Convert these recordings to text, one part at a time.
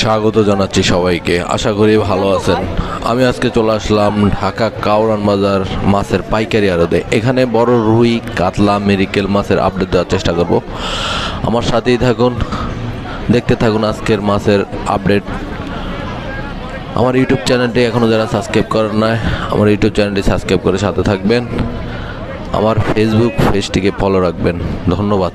স্বাগত জানাচ্ছি সবাইকে। আশা করি ভালো আছেন। আমি আজকে চলে আসলাম ঢাকা কাউরান বাজার মাছের পাইকারি আড়তে। এখানে বড় রুই, কাতলা, মেরিকেল মাছের আপডেট দেওয়ার চেষ্টা করব। আমার সাথেই থাকুন, দেখতে থাকুন আজকের মাছের আপডেট আমার ইউটিউব চ্যানেলটি এখনও যারা সাবস্ক্রাইব করেন না আমার ইউটিউব চ্যানেলটি সাবস্ক্রাইব করে সাথে থাকবেন। আমার ফেসবুক পেজটিকে ফলো রাখবেন। ধন্যবাদ।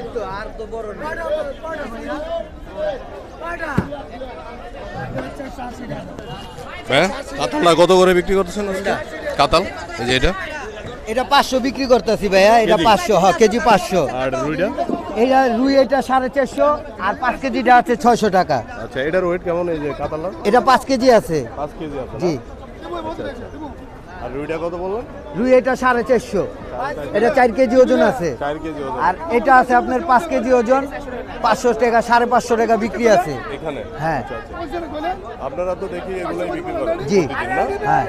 বড়ই তো আর তো বড় না। হ্যাঁ? কাতালটা কত করে বিক্রি করতেছেন কাতাল? এই যে এটা? এটা পাঁচশো বিক্রি করতেছি ভাইয়া এটা পাঁচশো হ কেজি পাঁচশো। আর রুইটা? এটা রুই এটা সাড়ে চারশো আর পাঁচ কেজিটা আছে ছয়শো টাকা। আচ্ছা এটার ওয়েট কেমন এই যে কাতালটা এটা পাঁচ কেজি আছে। পাঁচ কেজি আছে জি। আচ্ছা আচ্ছা। রুইটা কত বললেন? রুই এটা সাড়ে চারশো। এটা চার কেজি ওজন আছে। আর এটা আছে আপনার পাঁচ কেজি ওজন। পাঁচশো টাকা সাড়ে পাঁচশো টাকা বিক্রি আছে। এখানে? হ্যাঁ। আচ্ছা আচ্ছা। আপনারা তো দেখি এগুলোই বিক্রি করেন। জি। হ্যাঁ।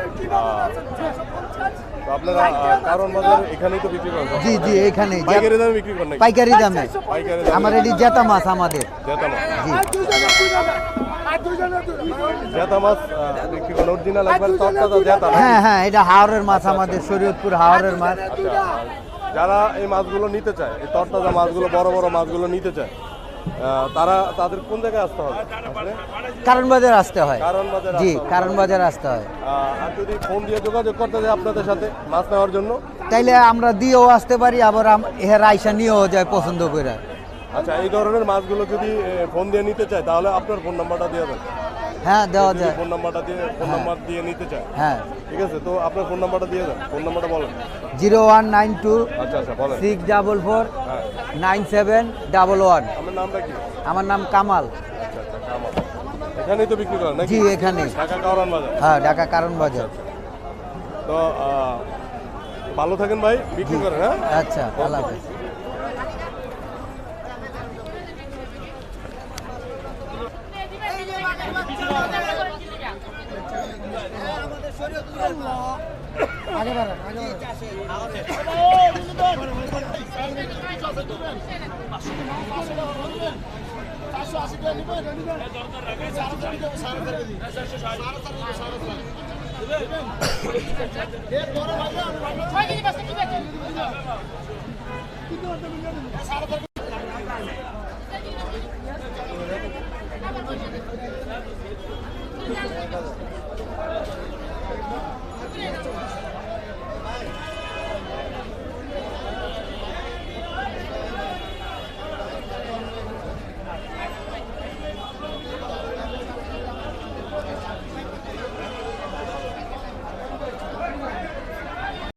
আপনারা কারণ বাজার এখানেই তো বিক্রি করেন জি জি এইখানে পাইকারি দামে বিক্রি করেন নাকি? পাইকারি দামে। পাইকারি দামে। আমার এটি জেতা মাছ আমাদের। জেতা মাছ। জি। জেতা মাছ বিক্রি করেন অরিজিনাল একবার তরতাজা জেতা হ্যাঁ হ্যাঁ এটা হাওড়ের মাছ আমাদের শরীয়তপুর হাওড়ের মাছ। যারা এই মাছগুলো নিতে চায় এই তরতাজা মাছগুলো বড় বড় মাছগুলো নিতে চায় তারা তাদের কোন জায়গায় আসতে হবে? কারণ বাজার আসতে হয়। কারণ বাজার জি। কারণ বাজার আসতে হয়। আর যদি ফোন দিয়ে যোগাযোগ করতে যায় আপনাদের সাথে মাছ নেওয়ার জন্য? তাইলে আমরা দিয়েও আসতে পারি আবার এর আইসা নিয়েও যায় পছন্দ করে। আচ্ছা এই ধরনের মাছগুলো যদি ফোন দিয়ে নিতে চায় তাহলে আপনার ফোন নাম্বারটা দিয়ে দেন। হ্যাঁ দেওয়া যায়। ফোন নাম্বারটা দিয়ে ফোন নাম্বার দিয়ে নিতে চায় হ্যাঁ। ঠিক আছে? তো আপনার ফোন নাম্বারটা দিয়ে দেন ফোন নাম্বারটা বলেন। জিরো ওয়ান নাইন টু আচ্ছা আচ্ছা বলেন। সিক্স ডাবল ফোর হ্যাঁ। Nine seven double one. আপনার নামটা কি? আমার নাম কামাল। আচ্ছা আচ্ছা কামাল। এখানেই তো বিক্রি করেন নাকি? জি এখানে ঢাকা কাউরান বাজার। হ্যাঁ ঢাকা কারণ বাজার। তো ভালো থাকেন ভাই বিক্রি করেন হ্যাঁ? আচ্ছা আল্লাহ হাফেজ। আগে বাড়ান আগে বাড়ান